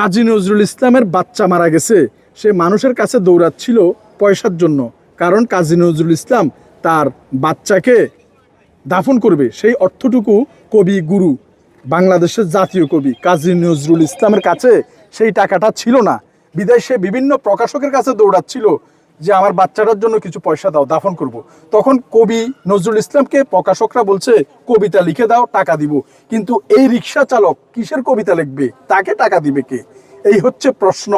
কাজী নজরুল ইসলামের বাচ্চা মারা গেছে। সে মানুষের কাছে দৌড়াচ্ছিল পয়সার জন্য। কারণ কাজী নজরুল ইসলাম তার বাচ্চাকে দাফন করবে। সেই অর্থটুকু কবি গুরু, বাংলাদেশের জাতীয় কবি কাজী নজরুল ইসলামের কাছে সেই টাকাটা ছিল না। বিদায় সে বিভিন্ন প্রকাশকের কাছে দৌড়াচ্ছিল যে, আমার বাচ্চাটার জন্য কিছু পয়সা দাও, দাফন করব। তখন কবি নজরুল ইসলামকে প্রকাশকরা বলছে, কবিতা লিখে দাও, টাকা দিব। কিন্তু এই রিক্সা চালক কিসের কবিতা লিখবে? তাকে টাকা দিবে কে? এই হচ্ছে প্রশ্ন।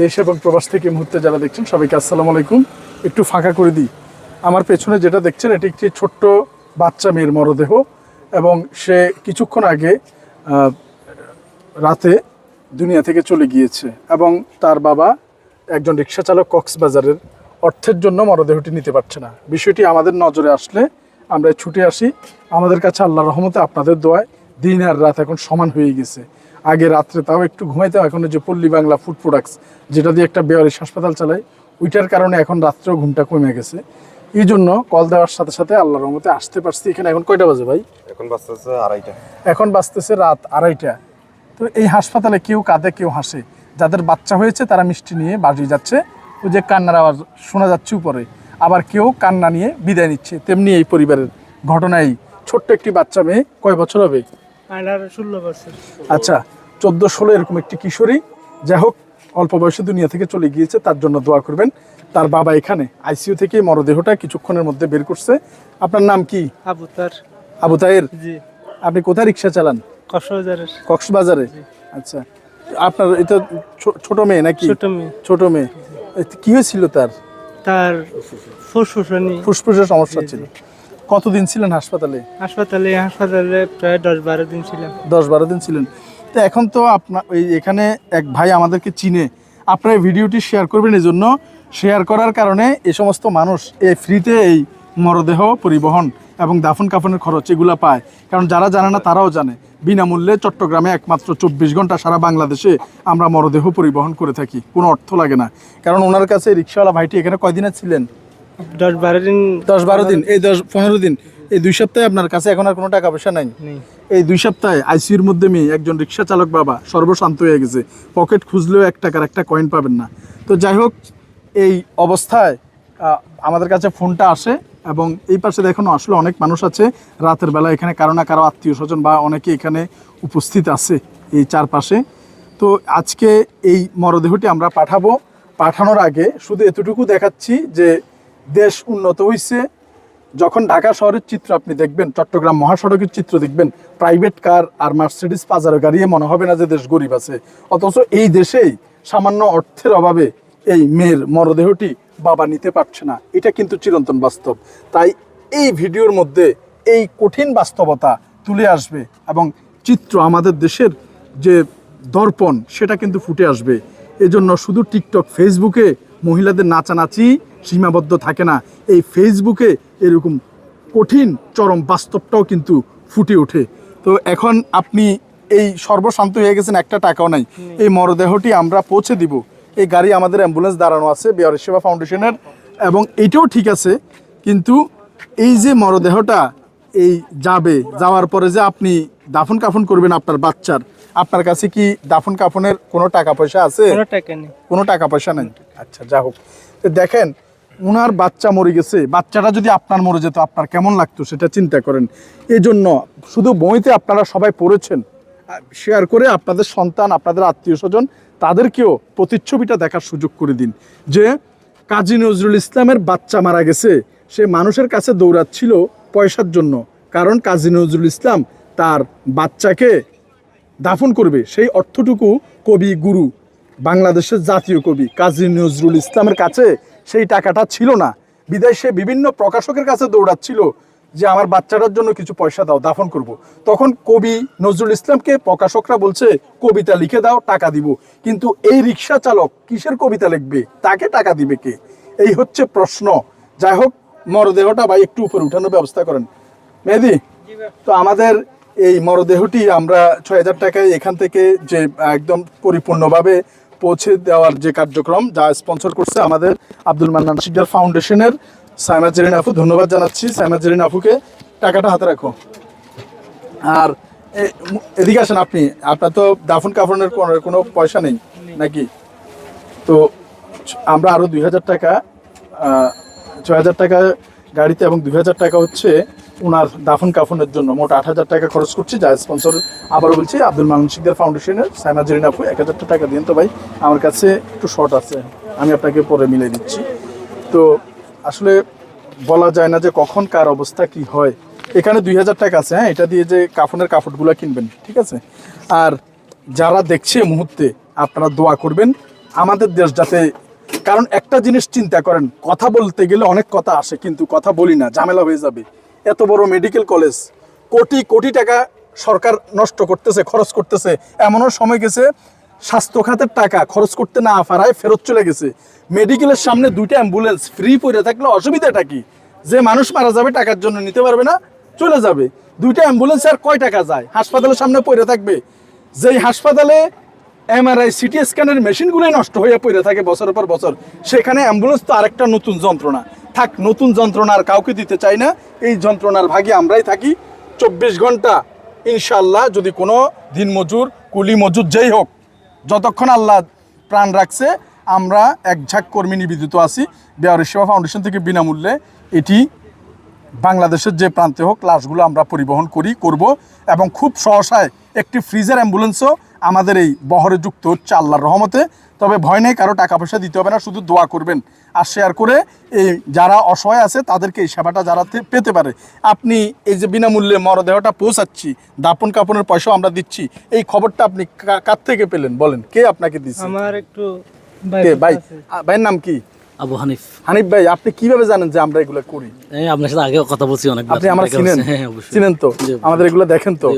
দেশ এবং প্রবাস থেকে মুহূর্তে যারা দেখছেন, সবাইকে আসসালামু আলাইকুম। একটু ফাঁকা করে দিই। আমার পেছনে যেটা দেখছেন, এটি একটি ছোট্ট বাচ্চা মেয়ের মরদেহ এবং সে কিছুক্ষণ আগে রাতে দুনিয়া থেকে চলে গিয়েছে এবং তার বাবা একজন রিক্সা চালক কক্সবাজারের অর্থের জন্য মরদেহটি নিতে পারছে না। বিষয়টি আমাদের নজরে আসলে আমরা ছুটে আসি। আমাদের কাছে আল্লাহ রহমতে আপনাদের দোয়ায় দিন আর রাত এখন সমান হয়ে গেছে। আগে রাত্রে তাও একটু ঘুমাইতাম এখন যে পল্লী বাংলা ফুড প্রোডাক্টস যেটা দিয়ে একটা বেয়ারিশ হাসপাতাল চালাই ওইটার কারণে এখন রাত্রেও ঘুমটা কমে গেছে। এই জন্য কল দেওয়ার সাথে সাথে আল্লাহ রহমতে আসতে পারছি। এখানে এখন কয়টা বাজে ভাই? এখন বাঁচতেছে আড়াইটা। এখন বাজতেছে রাত আড়াইটা। তো এই হাসপাতালে কেউ কাঁদে কেউ হাসে। যাদের বাচ্চা হয়েছে তারা মিষ্টি নিয়ে বাড়ি যাচ্ছে। ওই যে কান্নার আওয়াজ শোনা যাচ্ছে উপরে। আবার কেউ কান্না নিয়ে বিদায় নিচ্ছে। তেমনি এই পরিবারের ঘটনাই। ছোট্ট একটি বাচ্চা মেয়ে কয় বছর হবে? আচ্ছা চোদ্দ ষোলো এরকম একটি কিশোরী। যাই হোক অল্প বয়সে দুনিয়া থেকে চলে গিয়েছে। তার জন্য দোয়া করবেন। তার বাবা এখানে। আইসিইউ থেকে মরদেহটা কিছুক্ষণের মধ্যে বের করছে। আপনার নাম কি? আবু তার আবু তাহের? আপনি কোথায় রিক্সা চালান? কক্সবাজারের। কক্সবাজারে? আচ্ছা। আপনার এটা ছোট মেয়ে নাকি? ছোট মেয়ে। ছোট মেয়ে। এ, কি হয়েছিল তার? তার ফুসফুসনি। ফুসফুসের সমস্যা ছিল। কতদিন ছিলেন হাসপাতালে? হাসপাতালে হাসপাতালে প্রায় দশ বারো দিন ছিলাম দশ বারো দিন ছিলেন। তো এখন তো আপনার ওই এখানে এক ভাই আমাদেরকে চিনে। আপনার ভিডিওটি শেয়ার করবেন এই জন্য শেয়ার করার কারণে এই সমস্ত মানুষ এই ফ্রিতে এই মরদেহ পরিবহন এবং দাফন কাফনের খরচ এগুলো পায়। কারণ যারা জানে না তারাও জানে। বিনামূল্যে চট্টগ্রামে একমাত্র চব্বিশ ঘণ্টা সারা বাংলাদেশে আমরা মরদেহ পরিবহন করে থাকি। কোনো অর্থ লাগে না। কারণ ওনার কাছে রিক্সাওয়ালা ভাইটি এখানে কয়দিনে ছিলেন? দশ বারো দিন। দশ বারো দিন। এই দশ পনেরো দিন। এই দুই সপ্তাহে আপনার কাছে এখন আর কোনো টাকা পয়সা নাই। এই দুই সপ্তাহে আইসিউর মধ্যে মেয়ে একজন রিক্সা চালক বাবা সর্বশান্ত হয়ে গেছে। পকেট খুঁজলেও এক টাকার একটা কয়েন পাবেন না। তো যাই হোক এই অবস্থায় আমাদের কাছে ফোনটা আসে। এবং এই পাশে দেখুন, আসলে অনেক মানুষ আছে। রাতের বেলা এখানে কারও না কারও আত্মীয় স্বজন বা অনেকে এখানে উপস্থিত আছে এই চারপাশে। তো আজকে এই মরদেহটি আমরা পাঠাবো। পাঠানোর আগে শুধু এতটুকু দেখাচ্ছি যে দেশ উন্নত হয়েছে যখন ঢাকা শহরের চিত্র আপনি দেখবেন, চট্টগ্রাম মহাসড়কের চিত্র দেখবেন, প্রাইভেট কার আর মার্সিডিস পাজারো গাড়িয়ে মনে হবে না যে দেশ গরিব আছে। অথচ এই দেশেই সামান্য অর্থের অভাবে এই মেয়ের মরদেহটি বাবা নিতে পারছে না। এটা কিন্তু চিরন্তন বাস্তব। তাই এই ভিডিওর মধ্যে এই কঠিন বাস্তবতা তুলে আসবে এবং চিত্র আমাদের দেশের যে দর্পণ সেটা কিন্তু ফুটে আসবে। এজন্য শুধু টিকটক ফেসবুকে মহিলাদের নাচানাচি সীমাবদ্ধ থাকে না। এই ফেসবুকে এরকম কঠিন চরম বাস্তবটাও কিন্তু ফুটে ওঠে। তো এখন আপনি এই সর্বশান্ত হয়ে গেছেন একটা টাকাও নাই। এই মরদেহটি আমরা পৌঁছে দিব। এই গাড়ি আমাদের অ্যাম্বুলেন্স দাঁড়ানো আছে বিহারের সেবা ফাউন্ডেশনের এবং এটাও ঠিক আছে কিন্তু এই যে মরদেহটা এই যাবে যাওয়ার পরে যে আপনি দাফন কাফন করবেন আপনার বাচ্চার আপনার কাছে কি দাফন কাফনের কোনো টাকা পয়সা আছে? কোনো টাকা পয়সা নেই? আচ্ছা যা হোক। তো দেখেন উনার বাচ্চা মরে গেছে বাচ্চাটা যদি আপনার মরে যেত আপনার কেমন লাগতো সেটা চিন্তা করেন। এই জন্য শুধু বইতে আপনারা সবাই পড়েছেন শেয়ার করে আপনাদের সন্তান, আপনাদের আত্মীয় স্বজন তাদেরকেও প্রতিচ্ছবিটা দেখার সুযোগ করে দিন। যে কাজী নজরুল ইসলামের বাচ্চা মারা গেছে, সে মানুষের কাছে দৌড়াচ্ছিল পয়সার জন্য। কারণ কাজী নজরুল ইসলাম তার বাচ্চাকে দাফন করবে। সেই অর্থটুকু কবি, গুরু, বাংলাদেশের জাতীয় কবি কাজী নজরুল ইসলামের কাছে সেই টাকাটা ছিল না। বিদেশে বিভিন্ন প্রকাশকের কাছে দৌড়াচ্ছিল। যে আমার বাচ্চাটার জন্য কিছু পয়সা দাও দাফন করব। তখন কবি নজরুল ইসলামকে প্রকাশকরা বলছে কবিতা লিখে দাও টাকা দিব। কিন্তু এই রিক্সা চালক কিসের কবিতা লিখবে? তাকে টাকা দিবে কে? এই হচ্ছে প্রশ্ন। যাই হোক মরদেহটা ভাই একটু উপরে উঠানোর ব্যবস্থা করেন। মেহেদি তো আমাদের এই মরদেহটি আমরা ছয় হাজার টাকায় এখান থেকে যে একদম পরিপূর্ণভাবে পৌঁছে দেওয়ার যে কার্যক্রম যা স্পন্সর করছে আমাদের আব্দুল মান্নান শিকদার ফাউন্ডেশনের সাইমা জেরিন আপু, ধন্যবাদ জানাচ্ছি। সাইমা জেরিন আপুকে টাকাটা হাতে রাখো। আর এদিকে আসেন আপনি। আপনার তো দাফন কাফনের কোনো- পয়সা নেই, নাকি? তো আমরা আরও দুই হাজার টাকা ছয় হাজার টাকা গাড়িতে এবং দুই হাজার টাকা হচ্ছে ওনার দাফন কাফনের জন্য। মোট আট হাজার টাকা খরচ করছি, যা স্পন্সর আবারও বলছি, আব্দুল মামুন শিকদার ফাউন্ডেশনের সাইমা জেরিন আপু, এক হাজার টাকা দিন তো ভাই। আমার কাছে একটু শর্ট আছে, আমি আপনাকে পরে মিলে দিচ্ছি। তো আসলে বলা যায় না যে কখন কার অবস্থা কি হয়। এখানে দুই হাজার টাকা আছে হ্যাঁ? এটা দিয়ে যে কাফনের কাপড়গুলো কিনবেন, ঠিক আছে? আর যারা দেখছে মুহূর্তে, আপনারা দোয়া করবেন আমাদের দেশ যাতে, কারণ একটা জিনিস চিন্তা করেন, কথা বলতে গেলে অনেক কথা আসে, কিন্তু কথা বলি না, ঝামেলা হয়ে যাবে। এত বড় মেডিকেল কলেজ কোটি কোটি টাকা সরকার নষ্ট করতেছে, খরচ করতেছে, এমনও সময় গেছে স্বাস্থ্য খাতের টাকা খরচ করতে না পারায় ফেরত চলে গেছে। মেডিকেলের সামনে দুইটা অ্যাম্বুলেন্স ফ্রি পড়ে থাকলে অসুবিধাটা কি? যে মানুষ মারা যাবে টাকার জন্য নিতে পারবে না, চলে যাবে। দুইটা অ্যাম্বুলেন্স আর কয় টাকা যায়? হাসপাতালের সামনে পড়ে থাকবে। যেই হাসপাতালে এমআরআই, সিটি স্ক্যানের মেশিনগুলোই নষ্ট হয়ে পড়ে থাকে বছরের পর বছর, সেখানে অ্যাম্বুলেন্স তো আরেকটা নতুন যন্ত্রণা। থাক, নতুন যন্ত্রণা আর কাউকে দিতে চাই না। এই যন্ত্রণার ভাগে আমরাই থাকি। চব্বিশ ঘণ্টা ইনশাল্লাহ যদি কোনো দিন মজুর কুলি মজুর যেই হোক যতক্ষণ আল্লাহ প্রাণ রাখছে, আমরা এক ঝাঁক কর্মী নিবেদিত আছি। বেহারি সেবা ফাউন্ডেশন থেকে বিনামূল্যে এটি বাংলাদেশের যে প্রান্তে হোক, লাশগুলো আমরা পরিবহন করি, করব এবং খুব সহসায় একটি ফ্রিজের অ্যাম্বুলেন্সও আমাদের এই বহরে যুক্ত হচ্ছে আল্লাহর রহমতে। তবে ভয় নেই কারও টাকা পয়সা দিতে হবে না শুধু দোয়া করবেন আর শেয়ার করে এই যারা অসহায় আছে তাদেরকে এই সেবাটা যারা পেতে পারে। আপনি এই যে বিনামূল্যে মরদেহটা পৌঁছাচ্ছি দাপন কাপনের পয়সাও আমরা দিচ্ছি এই খবরটা আপনি কার থেকে পেলেন? বলেন কে আপনাকে দিচ্ছে আমার একটু ভাই ভাইয়ের নাম কি? আবু হানিফ। হানিফ ভাই আপনি কীভাবে জানেন যে আমরা এগুলো করি? আপনার সাথে আগেও কথা বলছি অনেক আপনি আমার চিনেন? হ্যাঁ চিনেন তো? আমাদের এগুলো দেখেন তো?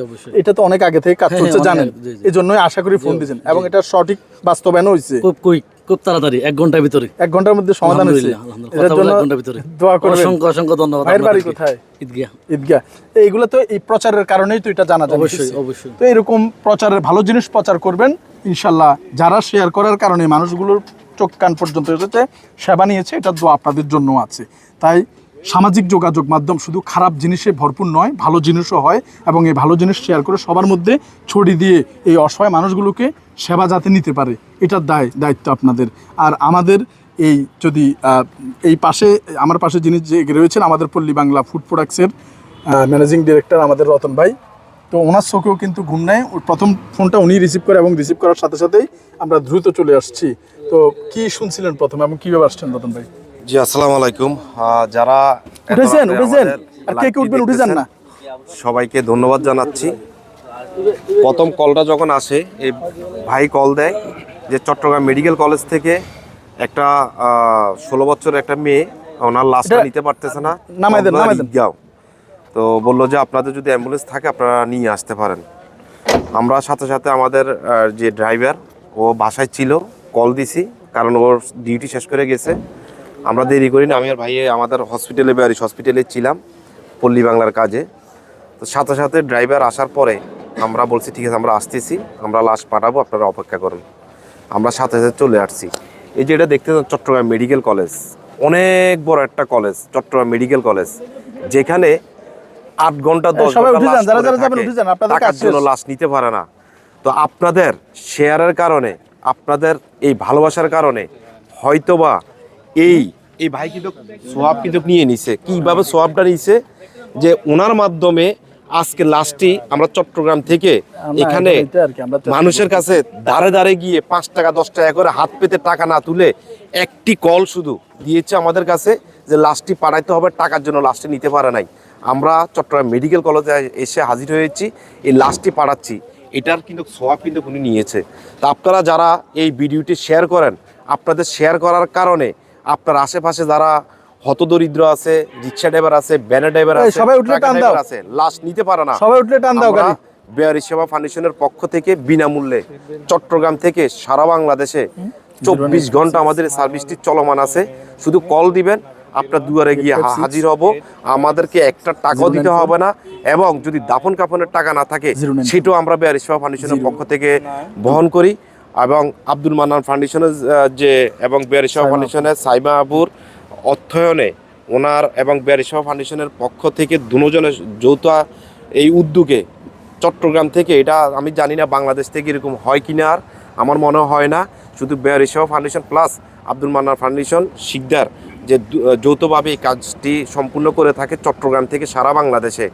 এটা তো অনেক আগে থেকে কাজ হ্যাঁ, অনেক জানেন। এই জন্যই আশা করি ফোন দিয়েছেন। এবং এটা সঠিক বাস্তবায়ন হয়েছে। খুব কুইক খুব তাড়াতাড়ি এক ঘণ্টার ভিতরে। এক ঘণ্টার মধ্যে সমাধান হয়েছে। এটার জন্য ঘণ্টার ভিতরে। দোয়া করবেন। অসংখ্য অসংখ্য ধন্যবাদ ভাইয়ের বাড়ি কোথায়? ঈদগাহ ঈদগাহ এইগুলো তো এই প্রচারের কারণেই তো এটা জানা যায়। অবশ্যই, অবশ্যই। তো এরকম প্রচারের ভালো জিনিস প্রচার করবেন। ইনশাল্লাহ যারা শেয়ার করার কারণে মানুষগুলোর চোখ কান পর্যন্ত এসেছে, সেবা নিয়েছে, এটা দোয়া আপনাদের জন্য আছে। তাই সামাজিক যোগাযোগ মাধ্যম শুধু খারাপ জিনিসে ভরপুর নয়, ভালো জিনিসও হয় এবং এই ভালো জিনিস শেয়ার করে সবার মধ্যে ছড়িয়ে দিয়ে এই অসহায় মানুষগুলোকে সেবা যাতে নিতে পারে এটার দায়, দায়িত্ব আপনাদের। আর আমাদের এই যদি এই পাশে, আমার পাশে যিনি যে রয়েছেন, আমাদের পল্লী বাংলা ফুড প্রোডাক্টসের ম্যানেজিং ডিরেক্টর আমাদের রতন ভাই তো ওনার চোখেও কিন্তু ঘুম নেয় প্রথম ফোনটা উনি রিসিভ করে এবং রিসিভ করার সাথে সাথেই আমরা দ্রুত চলে আসছি। তো কি শুনছিলেন প্রথমে এবং কীভাবে আসছেন রতন ভাই? জি আসসালামু আলাইকুম। যারা উঠেছেন উঠেছেন। আর কে কে উঠবেন উঠেছেন দেখতেছেন, না? সবাইকে ধন্যবাদ জানাচ্ছি। প্রথম কলটা যখন আসে এই ভাই কল দেয় যে চট্টগ্রাম মেডিকেল কলেজ থেকে একটা ষোলো বছরের একটা মেয়ে ওনার লাশটা এটা- নিতে পারতেছে না। নামাই দেন, নামাই দেন। তো বলল যে আপনাদের যদি অ্যাম্বুলেন্স থাকে, আপনারা নিয়ে আসতে পারেন। আমরা সাথে সাথে আমাদের যে ড্রাইভার ও বাসায় ছিল কল দিছি, কারণ ওর ডিউটি শেষ করে গেছে। আমরা দেরি করিনি আমি আর ভাই আমাদের হসপিটালে ব্যারিস হসপিটালে ছিলাম, পল্লী বাংলার কাজে। তো সাথে সাথে ড্রাইভার আসার পরে আমরা বলছি, ঠিক আছে, আমরা আসতেছি, আমরা লাশ পাঠাবো, আপনারা অপেক্ষা করুন। আমরা সাথে সাথে চলে আসছি। এই যে এটা দেখতে চট্টগ্রাম মেডিকেল কলেজ, অনেক বড় একটা কলেজ, চট্টগ্রাম মেডিকেল কলেজ, যেখানে আট ঘণ্টা দশ ঘণ্টা লাশ যারা যারা যাবেন উঠে যান, আপনাদের টাকার জন্য লাশ নিতে পারে না। তো আপনাদের শেয়ারের কারণে আপনাদের এই ভালোবাসার কারণে হয়তোবা এই এই ভাই কিন্তু সোয়াব কিন্তু নিয়ে নিছে। কীভাবে সোয়াবটা নিছে? যে ওনার মাধ্যমে আজকে লাস্টটি আমরা চট্টগ্রাম থেকে এখানে মানুষের কাছে দাঁড়ে দাঁড়ে গিয়ে পাঁচ টাকা দশ টাকা করে হাত পেতে টাকা না তুলে একটি কল শুধু দিয়েছে আমাদের কাছে যে লাস্টটি পাঠাইতে হবে টাকার জন্য লাস্টটি নিতে পারে নাই। আমরা চট্টগ্রাম মেডিকেল কলেজে এসে হাজির হয়েছি এই লাস্টটি পাঠাচ্ছি। এটার কিন্তু সোয়াব কিন্তু উনি নিয়েছে। তা আপনারা যারা এই ভিডিওটি শেয়ার করেন আপনাদের শেয়ার করার কারণে আপনার আশেপাশে যারা হতদরিদ্র আছে রিক্সা ড্রাইভার আছে ব্যানার ড্রাইভার আছে সবাই উঠলে টান দাও। আছে লাশ নিতে পারে না। সবাই উঠলে টান দাও গাড়ি। বেয়ারি সেবা ফাউন্ডেশনের পক্ষ থেকে বিনামূল্যে চট্টগ্রাম থেকে সারা বাংলাদেশে চব্বিশ ঘণ্টা আমাদের সার্ভিসটি চলমান আছে। শুধু কল দিবেন আপনার দুয়ারে গিয়ে হাজির হব আমাদেরকে একটা টাকাও দিতে হবে না এবং যদি দাফন কাফনের টাকা না থাকে সেটাও আমরা বেয়ারি সেবা ফাউন্ডেশনের পক্ষ থেকে বহন করি এবং আব্দুল মান্নান ফাউন্ডেশনের যে এবং সাইমা আপু। ফাউন্ডেশনের সাইমা আবুর অর্থায়নে ওনার এবং বেরিসা ফাউন্ডেশনের পক্ষ থেকে দুজনের যৌথ এই উদ্যোগে চট্টগ্রাম থেকে এটা আমি জানি না বাংলাদেশ থেকে এরকম হয় কিনা আর আমার মনে হয় না শুধু বেরিসা foundation plus Abdul Mannan foundation Sikdar যে যৌথভাবে এই কাজটি সম্পূর্ণ করে থাকে চট্টগ্রাম থেকে সারা বাংলাদেশে।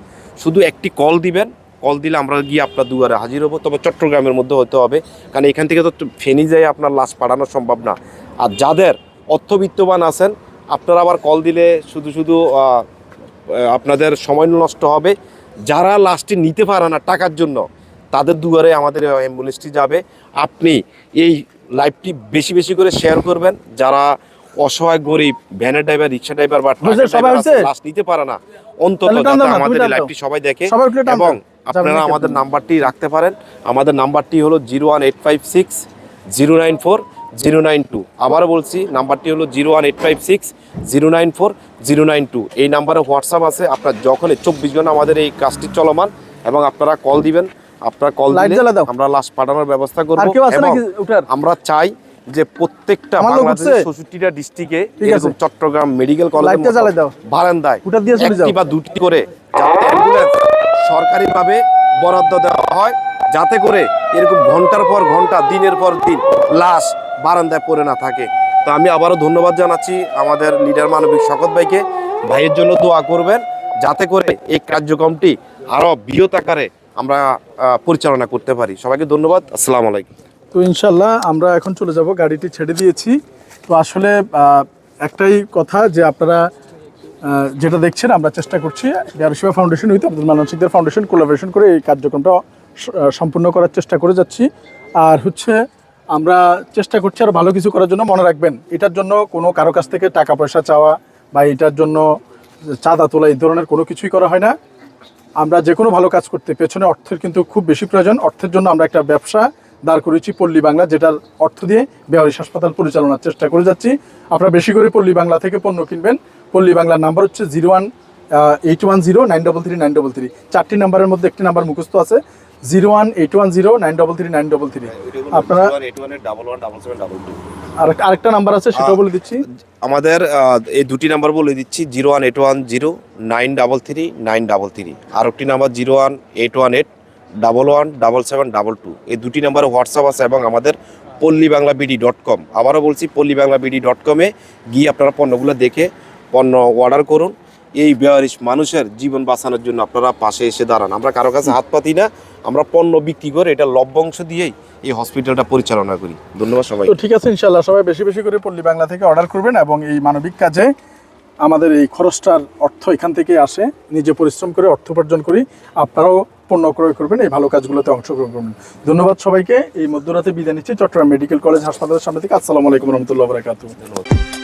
শুধু একটি কল দিবেন, কল দিলে আমরা গিয়ে আপনার দুয়ারে হাজির হব, তবে চট্টগ্রামের মধ্যে হতে হবে। কারণ এখান থেকে তো ফেনি যায় আপনার লাশ পাঠানো সম্ভব না। আর যাদের অর্থবিত্তবান আছেন, আপনারা আবার কল দিলে শুধু শুধু আপনাদের সময় নষ্ট হবে। যারা লাশটি নিতে পারে না টাকার জন্য, তাদের দুয়ারে আমাদের অ্যাম্বুলেন্সটি যাবে। আপনি এই লাইভটি বেশি বেশি করে শেয়ার করবেন। যারা অসহায় গরিব ভ্যানের ড্রাইভার রিক্সা ড্রাইভার বা লাশ নিতে পারে না। অন্তত আমাদের। লাইভটি সবাই দেখে এবং আপনারা আমাদের নাম্বারটি রাখতে পারেন। আমাদের নাম্বারটি হলো zero one eight five six zero nine four zero nine two. আবারও বলছি নাম্বারটি হলো zero one eight five six zero nine four zero nine two. এই নাম্বারে হোয়াটসঅ্যাপ আছে আপনার যখনই চব্বিশ ঘণ্টা আমাদের এই কাজটি চলমান এবং আপনারা কল দিবেন। আপনারা কল দিলে আমরা লাশ পাঠানোর ব্যবস্থা করব? আমরা চাই যে প্রত্যেকটা বাংলাদেশের? ষষ্ঠীটা ডিস্ট্রিক্টে এরকম চট্টগ্রাম মেডিকেল কলেজের বারান্দায় উঠার দিয়ে চলে একটি যাও। বা দুটি করে যাতে অ্যাম্বুলেন্স সরকারিভাবে বরাদ্দ দেওয়া হয় যাতে করে এরকম ঘণ্টার পর ঘণ্টা দিনের পর দিন লাশ বারান্দায় পড়ে না থাকে। তো আমি আবারও ধন্যবাদ জানাচ্ছি আমাদের লিডার মানবিক শকত ভাইকে। ভাইয়ের জন্য দোয়া করবেন যাতে করে এই কার্যক্রমটি আরও বৃহৎ আকারে আমরা পরিচালনা করতে পারি। সবাইকে ধন্যবাদ। আসসালামু আলাইকুম। তো ইনশাল্লাহ আমরা এখন চলে যাব, গাড়িটি ছেড়ে দিয়েছি। তো আসলে একটাই কথা যে আপনারা যেটা দেখছেন, আমরা চেষ্টা করছি বিহারসেবা foundation with Abdul Mannan Sikdar foundation collaboration করে এই কার্যক্রমটা সম্পূর্ণ করার চেষ্টা করে যাচ্ছি। আর হচ্ছে, আমরা চেষ্টা করছি আরও ভালো কিছু করার জন্য মনে রাখবেন। এটার জন্য কোনো কারও কাছ থেকে টাকা পয়সা চাওয়া বা এটার জন্য চাঁদা তোলা, এই ধরনের কোনো কিছুই করা হয় না। আমরা যে কোনো ভালো কাজ করতে, পেছনে অর্থের কিন্তু খুব বেশি প্রয়োজন। অর্থের জন্য আমরা একটা ব্যবসা দাঁড় করেছি পল্লী বাংলা যেটার অর্থ দিয়ে বেহারিস হাসপাতাল পরিচালনার চেষ্টা করে যাচ্ছি। আপনারা বেশি করে পল্লী বাংলা থেকে পণ্য কিনবেন। পল্লী বাংলার নাম্বার হচ্ছে zero one eight one zero nine double three nine double three. চারটি নাম্বারের মধ্যে একটি নাম্বার মুখস্থ আছে। Zero one eight one zero nine double three nine double three. আপনারা আরেকটা আরেকটা নাম্বার আছে সেটাও বলে দিচ্ছি। আমাদের এই দুটি নাম্বার বলে দিচ্ছি zero one eight one zero nine double three nine double three. আর একটি number zero one eight one eight double one double seven double two এই দুটি নাম্বারে হোয়াটসঅ্যাপ আছে এবং আমাদের Palli Bangla BD dot com আবারও বলছি পল্লী বাংলা বিডি ডট কমে গিয়ে আপনারা পণ্যগুলো দেখে পণ্য অর্ডার করুন। এই বেয়ারিশ মানুষের জীবন বাঁচানোর জন্য আপনারা পাশে এসে দাঁড়ান। আমরা কারও কাছে হাত পাতি না, আমরা পণ্য বিক্রি করে এটা লভ্যাংশ দিয়েই এই হসপিটালটা পরিচালনা করি। ধন্যবাদ সবাই ঠিক আছে ইনশাল্লাহ সবাই বেশি বেশি করে পল্লী বাংলা থেকে অর্ডার করবেন এবং এই মানবিক কাজে আমাদের এই খরচটার অর্থ এখান থেকে আসে, নিজে পরিশ্রম করে অর্থ উপার্জন করি, আপনারাও পণ্য ক্রয় করবেন, এই ভালো কাজগুলোতে অংশগ্রহণ করবেন। ধন্যবাদ সবাইকে, এই মধ্যরাতে বিদায় নিচ্ছি, চট্টগ্রাম মেডিকেল কলেজ হাসপাতালের সামনে থেকে। আসসালামু আলাইকুম রহমতুল্লাহ বরাকাতু ধন্যবাদ।